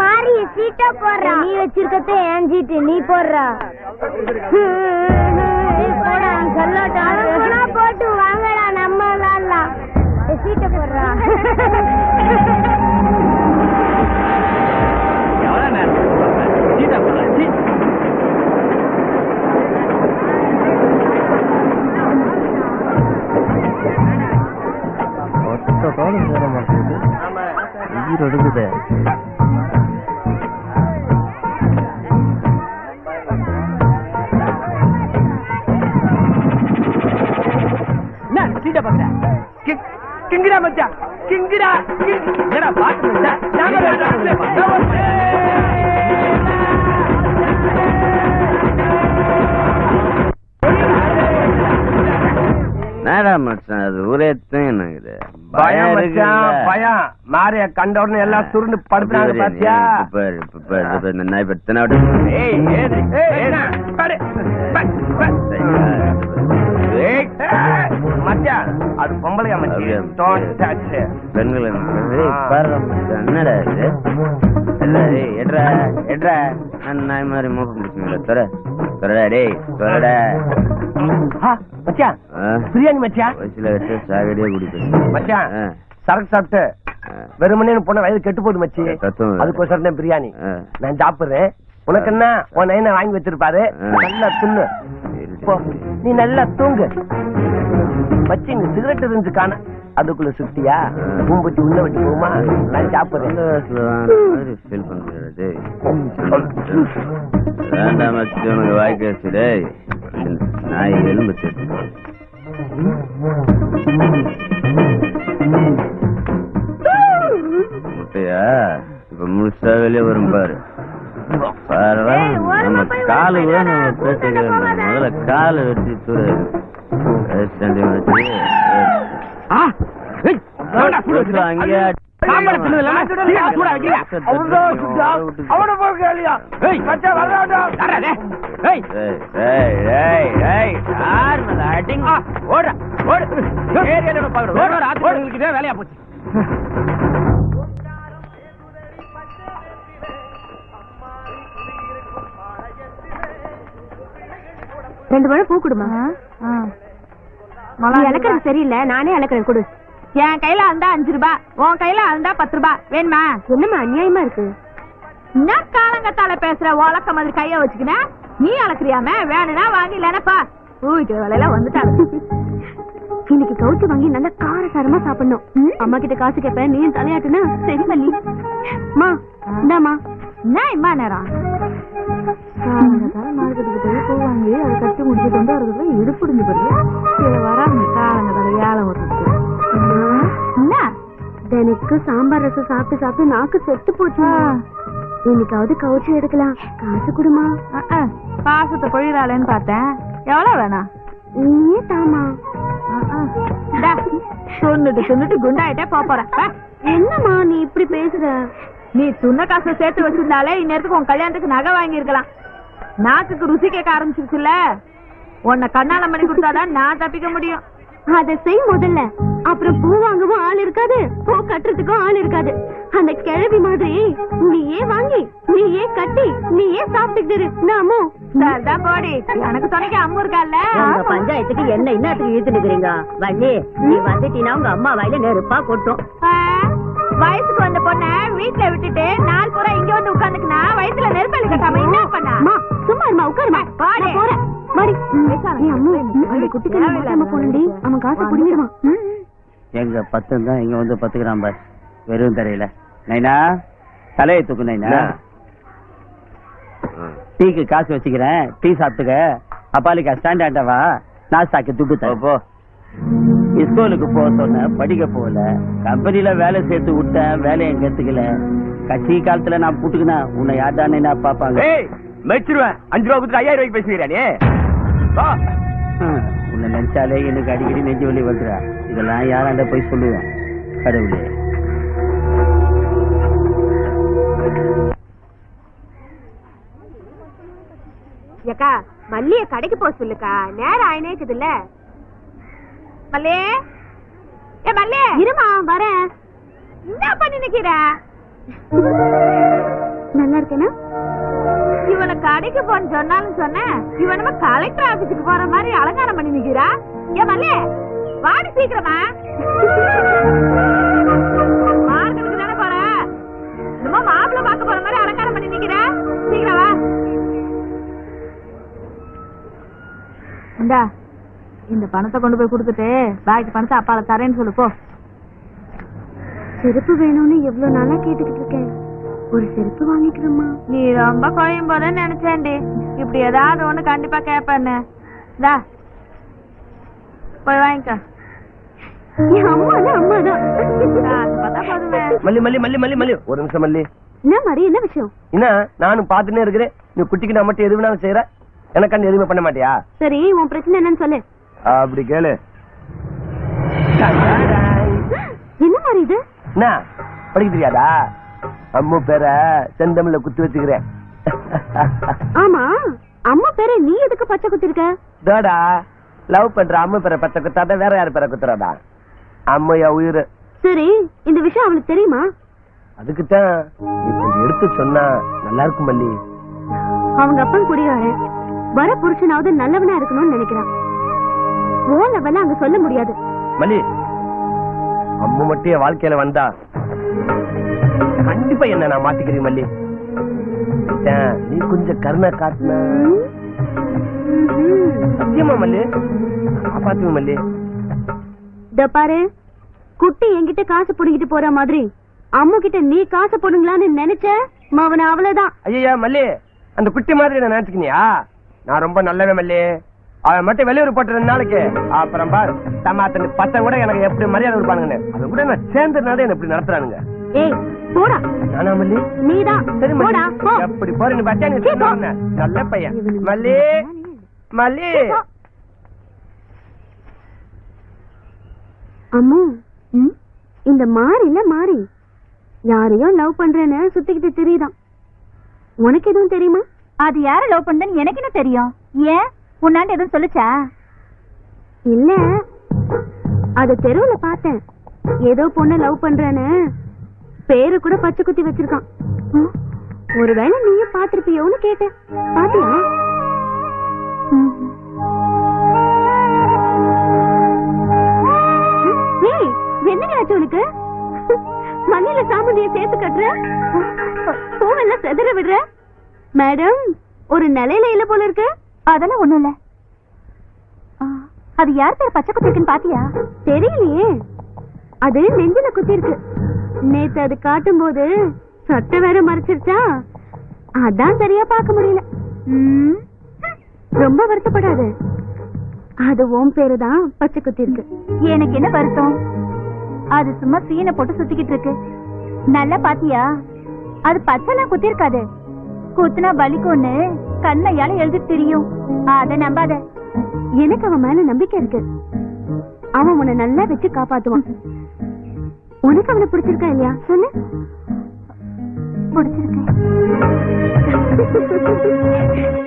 மாறி சீட்டா போடுறா. நீ வச்சிருக்கதே ஏன் சீட்டு நீ போடுறா. போட்டு வாங்கடா நம்ம சீட்டை போடுறா. என்னங்குது? பயம் மச்சான் பயம். மாரிய கண்ட உடனே எல்லாம் சுருண்டு படுத்துறாங்க பாத்தியா? பெண்கள் என்னடா இது? எட்ரா எட்ரா நான் நாய் மாதிரி டேய் மச்சான். பிரியாணி மச்சான். வயசுல வச்சு சாகடியே குடிப்பேன். மச்சான் ஆ, சரக்கு சாப்பிட்டு. வெறுமனே போன வயது கெட்டு போகுது மச்சி. அதுக்கோசரம் தான் பிரியாணி. நான் சாப்பிடுறேன். உனக்கு என்ன? உன் நைன வாங்கி வச்சிருப்பாரு. நல்லா சரி. நீ நல்லா தூங்கு. மச்சி இங்க சிகரெட் இருந்து காண அதுக்குள்ள சுத்தியா. பூம்பட்டி உள்ள வச்சு போமா நான் சாப்பிடுறேன்? வேண்டாம் உனக்கு வாய்க்கு வச்சு, டேய். நாய் எலும்பு முட்டையா? இப்ப முழுசா வெளியே வரும் பாரு. ஓரமா நம்ம காலு. முதல்ல காலு வெட்டி வச்சு சுடு வேலையா போச்சு ரெண்டு பழம் பூ கொடுமா? இழக்கிறது சரியில்லை நானே இழக்கிறேன் கொடு. என் கையில இருந்தா அஞ்சு ரூபாய் உன் கையில இருந்தா பத்து ரூபாய் வேணுமா? என்னம்மா அநியாயமா இருக்கு? என்ன காலங்கத்தால பேசுற உலக்க மாதிரி கைய வச்சுக்கின? நீ அளக்குறியாம? வேணும்னா வாங்கி இல்லைனப்பா ஊட்டு வேலையில வந்துட்டாங்க இன்னைக்கு கவுச்சு வாங்கி நல்லா காரசாரமா சாப்பிடணும். அம்மா கிட்ட காசு கேட்பேன் நீ தலையாட்டுனா சரி மல்லி. மா இந்தாமா என்ன இம்மா நேரம். மார்க்கெட்டுக்கு போய் பூ வாங்கி அதை கட்டி முடிச்சு கொண்டு வரதுக்கு இடுப்புடிஞ்சு வராங்க விடுறதுக்கு என்ன? எனக்கு சாம்பார் ரசம் சாப்பிட்டு சாப்பிட்டு நாக்கு செத்து போச்சு இன்னைக்காவது கவுச்சு எடுக்கலாம். காசு கொடுமா? பாசத்தை பொழிறாளேன்னு பார்த்தேன். எவ்வளவு வேணாம் நீயே தாமா. சுண்ணுட்டு சுண்ணுட்டு குண்டாயிட்டே வா. என்னம்மா நீ இப்படி பேசுற? நீ சுண்ண காசை சேர்த்து வச்சிருந்தாலே இந்நேரத்துக்கு உன் கல்யாணத்துக்கு நகை வாங்கியிருக்கலாம். நாக்குக்கு ருசி கேட்க ஆரம்பிச்சிருச்சுல்ல? உன்னை கண்ணால மணி கொடுத்தாதான் நான் தப்பிக்க முடியும். அத செய் முதல்ல. அப்புறம் பூ வாங்கவும் ஆள் இருக்காது. பூ கட்டுறதுக்கும் ஆள் இருக்காது. அந்த கிழவி மாதிரி நீயே வாங்கி நீயே கட்டி நீயே சாப்பிட்டுக்கிட்டு. நாமோ? சரிதான் போடி. எனக்கு துணைக்கு அம்மு இருக்கால்ல. உங்க பஞ்சாயத்துக்கு என்ன இன்னத்துக்கு இழுத்து நிக்கிறீங்க வள்ளி நீ வந்துட்டீங்கன்னா உங்க அம்மா வாயில நெருப்பா கொட்டும். வயசுக்கு வந்த பொண்ண வீட்டுல விட்டுட்டு நாள் பூரா இங்க வந்து உட்காந்துக்குனா வயசுல நெருப்பலி கட்டாம என்ன பண்ணா? எங்க பத்து தான் இங்க வந்து பத்துக்கிறான் பார். வெறும் தரையில. நைனா தலையை தூக்கு நைனா. டீக்கு காசு வச்சுக்கிறேன். டீ சாப்பிட்டுக்க. அப்பாலிக்கா ஸ்டாண்ட் வா. நாஸ்தாக்கு துட்டு தரேன். போ ஸ்கூலுக்கு போக சொன்ன படிக்க போகல. கம்பெனில வேலை சேர்த்து விட்டேன். வேலையை கத்துக்கல கட்சி காலத்துல நான் புட்டுக்கினா உன்னை யார்டானே நான் பாப்பாங்க ஏய்! மெச்சிருவேன். அஞ்சு ரூபா கொடுத்து ஐயாயிரம் ரூபாய்க்கு பேசுகிறா நீ. வா. ஹம், உன்னை நினைச்சாலே எனக்கு அடிக்கடி நெஞ்சு வலி வந்துடா இதெல்லாம் யாராண்ட போய் சொல்லுவேன்? கடவுளே. ஏக்கா மல்லிய கடைக்கு போக சொல்லுக்கா. நேரம் ஆயினேக்குதுல்ல. மல்லே ஏ மல்லே இருமா வரேன். என்ன பண்ணி நிக்கிற நல்லா இருக்கேனா? இவனை கடைக்கு போன்னு சொன்னாலும் சொன்னேன். இவனுமா கலெக்டர் ஆபீஸுக்கு போற மாதிரி அலங்காரம் பண்ணி நிக்கிறா. ஏன் மல்லே வாடி சீக்கிரமா. மார்க்கெட்டுக்கு தானே போற? நம்ம மாப்பிள்ளை பார்க்க போற மாதிரி அலங்காரம் பண்ணி நிக்கிற. சீக்கிரம் வா. இந்தா இந்த பணத்தை கொண்டு போய் கொடுத்துட்டு பாக்கி பணத்தை அப்பால தரேன்னு சொல்லு போ. செருப்பு வேணும்னு எவ்வளவு நாளா கேட்டுக்கிட்டு இருக்கேன். ஒரு செருப்பு வாங்கிக்கிறோமா நீ ரொம்ப குழையும் போதுன்னு நினைச்சேன்டி. இப்படி ஏதாவது ஒண்ணு கண்டிப்பா கேப்பேன்னு. இந்தா போய் வாங்கிக்க. மல்லி மல்லி மல்லி மல்லி மல்லி. ஒரு நிமிஷம் மல்லி. என்ன மாதிரி என்ன விஷயம்? என்ன நானும் பாத்துனே இருக்கிறேன். நீ குட்டிக்கு நான் மட்டும் எது வேணாலும் செய்யற? எனக்காண்டி எதுவுமே பண்ண மாட்டியா? சரி உன் பிரச்சனை என்னன்னு சொல்லு. அப்படி கேளு. என்ன மாதிரி இது? என்ன? படிக்க தெரியாதா? அம்மு பேரை செந்தமிழ்ல குத்து வச்சுக்கிறேன். ஆமா அம்மா பேரை நீ எதுக்கு பச்சை குத்திருக்க? தோடா லவ் பண்ற அம்மு பேரை பச்சை குத்தாத வேற யாரு பேரை குத்துறாடா? அம்மையா உயிர். சரி இந்த விஷயம் அவளுக்கு தெரியுமா? அதுக்குத்தான் நீ கொஞ்சம் எடுத்து சொன்னா நல்லா இருக்கும் மல்லி. அவங்க அப்பன் குடிகாரன் வர புருஷனாவது நல்லவனா இருக்கணும்னு நினைக்கிறான். ஓ லெவல்ல அங்க சொல்ல முடியாது. மல்லி அம்மு மட்டும் என் வாழ்க்கையில வந்தா. கண்டிப்பா என்ன நான் மாத்திக்கிறேன் மல்லி. நீ கொஞ்சம் கருணை காட்டுன. சத்தியமா மல்லி. காப்பாத்துங்க மல்லி. பாரு குட்டி என்கிட்ட காசு புடுங்கிட்டு போற மாதிரி. அம்மு கிட்ட நீ காசு புடுங்கலான்னு நினைச்ச மவன அவ்வளவுதான். ஐயா மல்லி அந்த குட்டி மாதிரி நான் நினைச்சுக்கினியா? நான் ரொம்ப நல்லவன் மல்லி. அவன் மட்டும் வெளியூர் போட்டு ரெண்டு நாளைக்கு. அப்புறம் பார் தமாத்தன் பசங்க கூட எனக்கு எப்படி மரியாதை கொடுப்பானுங்கன்னு. அவன் கூட நான் சேர்ந்ததுனால என்ன இப்படி நடத்துறானுங்க? ஏய் போடா. நானா மல்லி நீதான். சரி மல்லி. போடா போ. எப்படி போறேன்னு பார்த்தா நீ சீ, போ. சொன்ன நல்ல பையன். மல்லி. மல்லி. அம்மு இந்த மாறி யாரையோ லவ் பண்றேன்னு சுத்திக்கிட்டு தெரியுதான். உனக்கு எதுவும் தெரியுமா? அது யார லவ் பண்ணன்னு எனக்கு என்ன தெரியும்? ஏன்? உன்னாண்ட எதுவும் சொல்லுச்சா? இல்ல. அத தெருவுல பார்த்தேன். ஏதோ பொண்ணு லவ் பண்றேன்னு. பேரு கூட பச்சை குத்தி வச்சிருக்கான். ஒருவேளை நீயே பாத்திருப்பியோன்னு கேட்டேன். பாத்தியா? என்னங்க ஆச்சு உனக்கு? மண்ணில சாமுண்டிய சேர்த்து கட்டுற? பூவெல்லாம் செதற விடுற? மேடம் ஒரு நிலையில இல்ல போல இருக்கு. அதெல்லாம் ஒண்ணும் இல்ல. அது யார் பேர் பச்சை குத்திருக்குன்னு பாத்தியா? தெரியலையே. அது நெஞ்சில குத்தி இருக்கு. நேத்து அது காட்டும் போது சொட்ட வேற மறைச்சிருச்சா? அதான் சரியா பார்க்க முடியல. ரொம்ப வருத்தப்படாது. அது ஓம் பேரு தான் பச்சை குத்தி இருக்கு. எனக்கு என்ன வருத்தம்? அது சும்மா சீனை போட்டு சுத்திக்கிட்டு இருக்கு. நல்லா பாத்தியா? அது பச்சைலாம் குத்தி இருக்காது குத்துனா பலிக்கும்னு கண்ணையால எழுதி தெரியும். அத நம்பாத. எனக்கு அவன் மேல நம்பிக்கை இருக்கு. அவன் உன்னை நல்லா வச்சு காப்பாத்துவான். உனக்கு அவனை பிடிச்சிருக்கா இல்லையா? சொல்லு. பிடிச்சிருக்கேன்.